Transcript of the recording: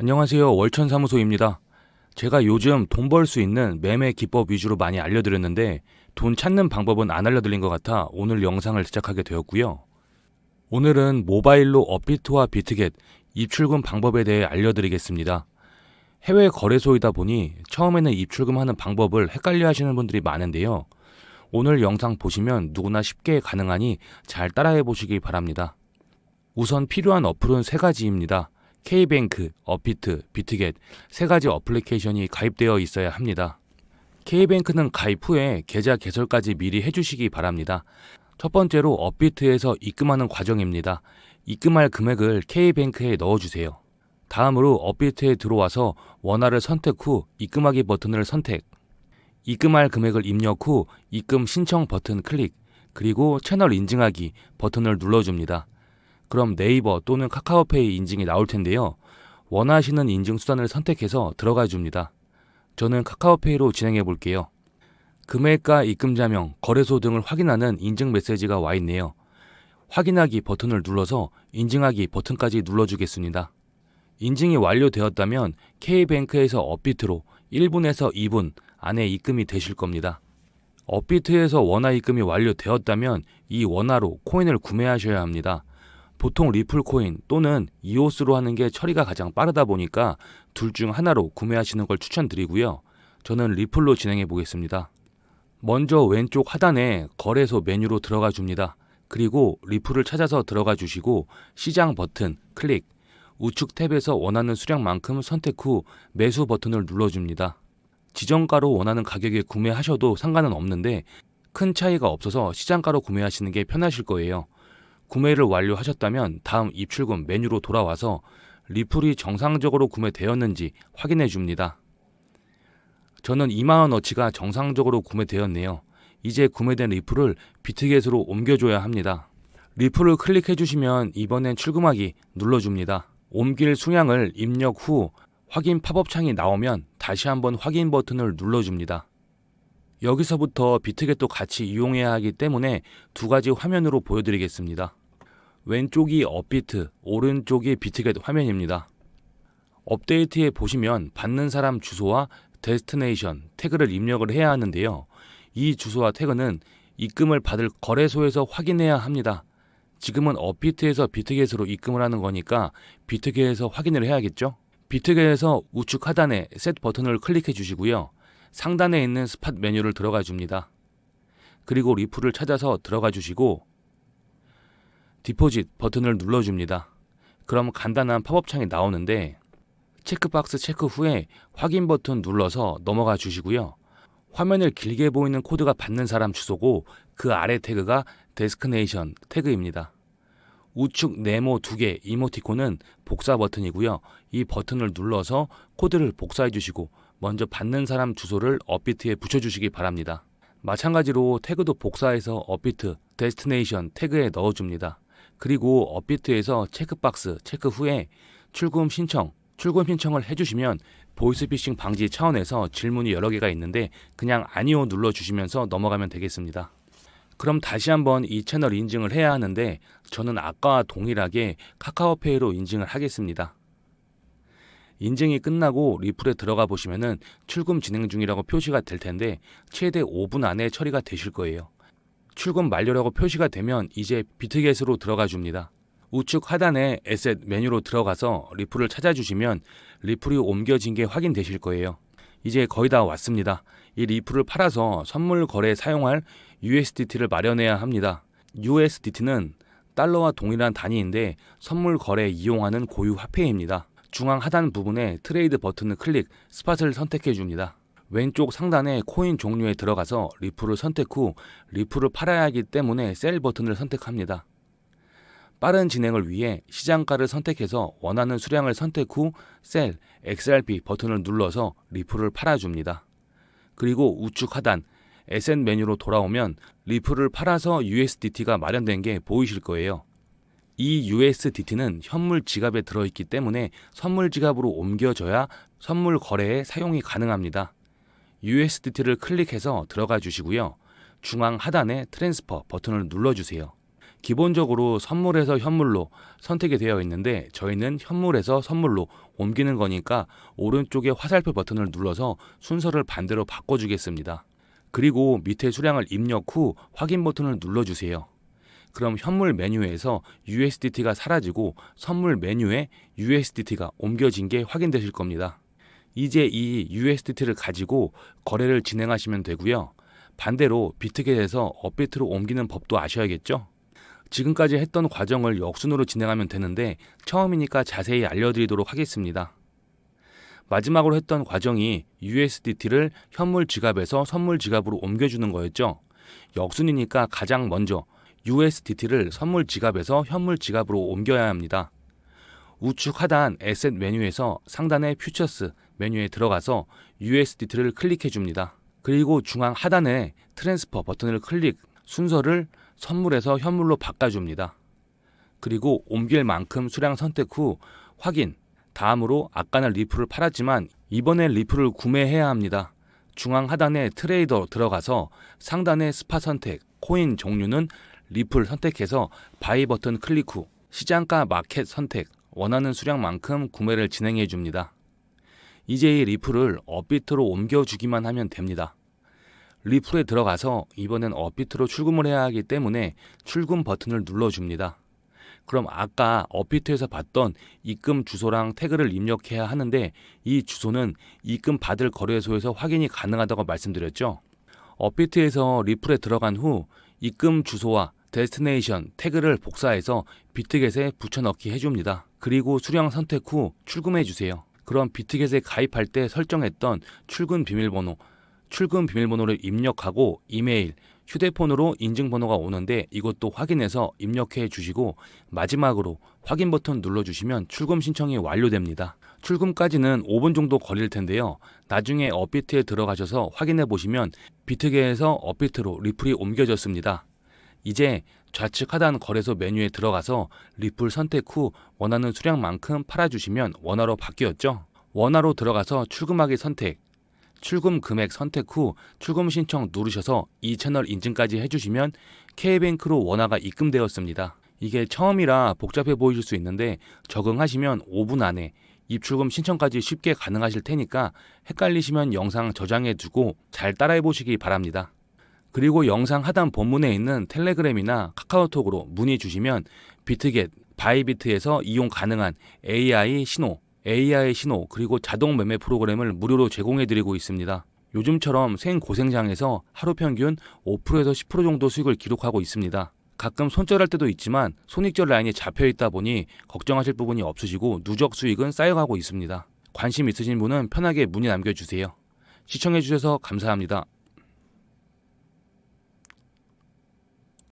안녕하세요. 월천사무소입니다. 제가 요즘 돈 벌 수 있는 매매 기법 위주로 많이 알려드렸는데 돈 찾는 방법은 안 알려드린 것 같아 오늘 영상을 제작하게 되었고요. 오늘은 모바일로 업비트와 비트겟 입출금 방법에 대해 알려드리겠습니다. 해외 거래소이다 보니 처음에는 입출금하는 방법을 헷갈려 하시는 분들이 많은데요. 오늘 영상 보시면 누구나 쉽게 가능하니 잘 따라해 보시기 바랍니다. 우선 필요한 어플은 세 가지입니다. K뱅크, 업비트, 비트겟 세 가지 어플리케이션이 가입되어 있어야 합니다. K뱅크는 가입 후에 계좌 개설까지 미리 해주시기 바랍니다. 첫 번째로 업비트에서 입금하는 과정입니다. 입금할 금액을 K뱅크에 넣어주세요. 다음으로 업비트에 들어와서 원화를 선택 후 입금하기 버튼을 선택. 입금할 금액을 입력 후 입금 신청 버튼 클릭. 그리고 채널 인증하기 버튼을 눌러줍니다. 그럼 네이버 또는 카카오페이 인증이 나올 텐데요. 원하시는 인증 수단을 선택해서 들어가 줍니다. 저는 카카오페이로 진행해 볼게요. 금액과 입금자명, 거래소 등을 확인하는 인증 메시지가 와 있네요. 확인하기 버튼을 눌러서 인증하기 버튼까지 눌러주겠습니다. 인증이 완료되었다면 K뱅크에서 업비트로 1분에서 2분 안에 입금이 되실 겁니다. 업비트에서 원화 입금이 완료되었다면 이 원화로 코인을 구매하셔야 합니다. 보통 리플 코인 또는 이오스로 하는 게 처리가 가장 빠르다 보니까 둘 중 하나로 구매하시는 걸 추천드리고요. 저는 리플로 진행해 보겠습니다. 먼저 왼쪽 하단에 거래소 메뉴로 들어가 줍니다. 그리고 리플을 찾아서 들어가 주시고 시장 버튼 클릭, 우측 탭에서 원하는 수량만큼 선택 후 매수 버튼을 눌러줍니다. 지정가로 원하는 가격에 구매하셔도 상관은 없는데 큰 차이가 없어서 시장가로 구매하시는 게 편하실 거예요. 구매를 완료하셨다면 다음 입출금 메뉴로 돌아와서 리플이 정상적으로 구매되었는지 확인해 줍니다. 저는 2만원어치가 정상적으로 구매되었네요. 이제 구매된 리플을 비트겟으로 옮겨줘야 합니다. 리플을 클릭해 주시면 이번엔 출금하기 눌러줍니다. 옮길 수량을 입력 후 확인 팝업 창이 나오면 다시 한번 확인 버튼을 눌러줍니다. 여기서부터 비트겟도 같이 이용해야 하기 때문에 두 가지 화면으로 보여드리겠습니다. 왼쪽이 업비트, 오른쪽이 비트겟 화면입니다. 업데이트에 보시면 받는 사람 주소와 데스티네이션 태그를 입력을 해야 하는데요. 이 주소와 태그는 입금을 받을 거래소에서 확인해야 합니다. 지금은 업비트에서 비트겟으로 입금을 하는 거니까 비트겟에서 확인을 해야겠죠? 비트겟에서 우측 하단에 셋 버튼을 클릭해 주시고요. 상단에 있는 스팟 메뉴를 들어가 줍니다. 그리고 리플을 찾아서 들어가 주시고 디포짓 버튼을 눌러줍니다. 그럼 간단한 팝업 창이 나오는데 체크박스 체크 후에 확인 버튼 눌러서 넘어가 주시고요. 화면을 길게 보이는 코드가 받는 사람 주소고 그 아래 태그가 데스크네이션 태그입니다. 우측 네모 두개 이모티콘은 복사 버튼이고요. 이 버튼을 눌러서 코드를 복사해 주시고 먼저 받는 사람 주소를 업비트에 붙여 주시기 바랍니다. 마찬가지로 태그도 복사해서 업비트, 데스티네이션 태그에 넣어 줍니다. 그리고 업비트에서 체크박스 체크 후에 출금 신청, 출금 신청을 해주시면 보이스피싱 방지 차원에서 질문이 여러 개가 있는데 그냥 아니요 눌러주시면서 넘어가면 되겠습니다. 그럼 다시 한번 이 채널 인증을 해야 하는데 저는 아까와 동일하게 카카오페이로 인증을 하겠습니다. 인증이 끝나고 리플에 들어가 보시면은 출금 진행 중이라고 표시가 될 텐데 최대 5분 안에 처리가 되실 거예요. 출금 만료라고 표시가 되면 이제 비트겟으로 들어가 줍니다. 우측 하단에 에셋 메뉴로 들어가서 리플을 찾아주시면 리플이 옮겨진 게 확인되실 거예요. 이제 거의 다 왔습니다. 이 리플을 팔아서 선물 거래에 사용할 USDT를 마련해야 합니다. USDT는 달러와 동일한 단위인데 선물 거래에 이용하는 고유 화폐입니다. 중앙 하단 부분에 트레이드 버튼을 클릭, 스팟을 선택해 줍니다. 왼쪽 상단에 코인 종류에 들어가서 리플을 선택 후 리플을 팔아야 하기 때문에 셀 버튼을 선택합니다. 빠른 진행을 위해 시장가를 선택해서 원하는 수량을 선택 후 셀, XRP 버튼을 눌러서 리플을 팔아줍니다. 그리고 우측 하단 에센 메뉴로 돌아오면 리플을 팔아서 USDT가 마련된 게 보이실 거예요. 이 USDT는 현물 지갑에 들어있기 때문에 선물 지갑으로 옮겨져야 선물 거래에 사용이 가능합니다. USDT를 클릭해서 들어가 주시고요. 중앙 하단에 트랜스퍼 버튼을 눌러주세요. 기본적으로 선물에서 현물로 선택이 되어 있는데 저희는 현물에서 선물로 옮기는 거니까 오른쪽에 화살표 버튼을 눌러서 순서를 반대로 바꿔주겠습니다. 그리고 밑에 수량을 입력 후 확인 버튼을 눌러주세요. 그럼 현물 메뉴에서 USDT가 사라지고 선물 메뉴에 USDT가 옮겨진 게 확인되실 겁니다. 이제 이 USDT를 가지고 거래를 진행하시면 되고요. 반대로 비트겟에서 업비트로 옮기는 법도 아셔야겠죠? 지금까지 했던 과정을 역순으로 진행하면 되는데 처음이니까 자세히 알려드리도록 하겠습니다. 마지막으로 했던 과정이 USDT를 현물 지갑에서 선물 지갑으로 옮겨주는 거였죠. 역순이니까 가장 먼저 USDT를 선물 지갑에서 현물 지갑으로 옮겨야 합니다. 우측 하단 에셋 메뉴에서 상단의 퓨처스 메뉴에 들어가서 USDT를 클릭해 줍니다. 그리고 중앙 하단에 트랜스퍼 버튼을 클릭, 순서를 선물에서 현물로 바꿔줍니다. 그리고 옮길 만큼 수량 선택 후 확인, 다음으로 아까는 리플을 팔았지만 이번엔 리플을 구매해야 합니다. 중앙 하단에 트레이더 들어가서 상단의 스파 선택, 코인 종류는 리플 선택해서 바이 버튼 클릭 후 시장가 마켓 선택, 원하는 수량만큼 구매를 진행해 줍니다. 이제 이 리플을 업비트로 옮겨주기만 하면 됩니다. 리플에 들어가서 이번엔 업비트로 출금을 해야 하기 때문에 출금 버튼을 눌러줍니다. 그럼 아까 업비트에서 봤던 입금 주소랑 태그를 입력해야 하는데 이 주소는 입금 받을 거래소에서 확인이 가능하다고 말씀드렸죠. 업비트에서 리플에 들어간 후 입금 주소와 데스티네이션 태그를 복사해서 비트겟에 붙여넣기 해줍니다. 그리고 수량 선택 후 출금해 주세요. 그럼 비트겟에 가입할 때 설정했던 출금 비밀번호, 출금 비밀번호를 입력하고 이메일, 휴대폰으로 인증번호가 오는데 이것도 확인해서 입력해 주시고 마지막으로 확인 버튼 눌러주시면 출금 신청이 완료됩니다. 출금까지는 5분 정도 걸릴 텐데요. 나중에 업비트에 들어가셔서 확인해 보시면 비트계에서 업비트로 리플이 옮겨졌습니다. 이제 좌측 하단 거래소 메뉴에 들어가서 리플 선택 후 원하는 수량만큼 팔아주시면 원화로 바뀌었죠. 원화로 들어가서 출금하기 선택, 출금 금액 선택 후 출금 신청 누르셔서 이 채널 인증까지 해주시면 K뱅크로 원화가 입금되었습니다. 이게 처음이라 복잡해 보이실 수 있는데 적응하시면 5분 안에 입출금 신청까지 쉽게 가능하실 테니까 헷갈리시면 영상 저장해 두고 잘 따라해 보시기 바랍니다. 그리고 영상 하단 본문에 있는 텔레그램이나 카카오톡으로 문의 주시면 비트겟, 바이비트에서 이용 가능한 AI 신호, AI 신호 그리고 자동 매매 프로그램을 무료로 제공해 드리고 있습니다. 요즘처럼 생고생장에서 하루 평균 5%에서 10% 정도 수익을 기록하고 있습니다. 가끔 손절할 때도 있지만 손익절 라인이 잡혀 있다 보니 걱정하실 부분이 없으시고 누적 수익은 쌓여가고 있습니다. 관심 있으신 분은 편하게 문의 남겨주세요. 시청해주셔서 감사합니다.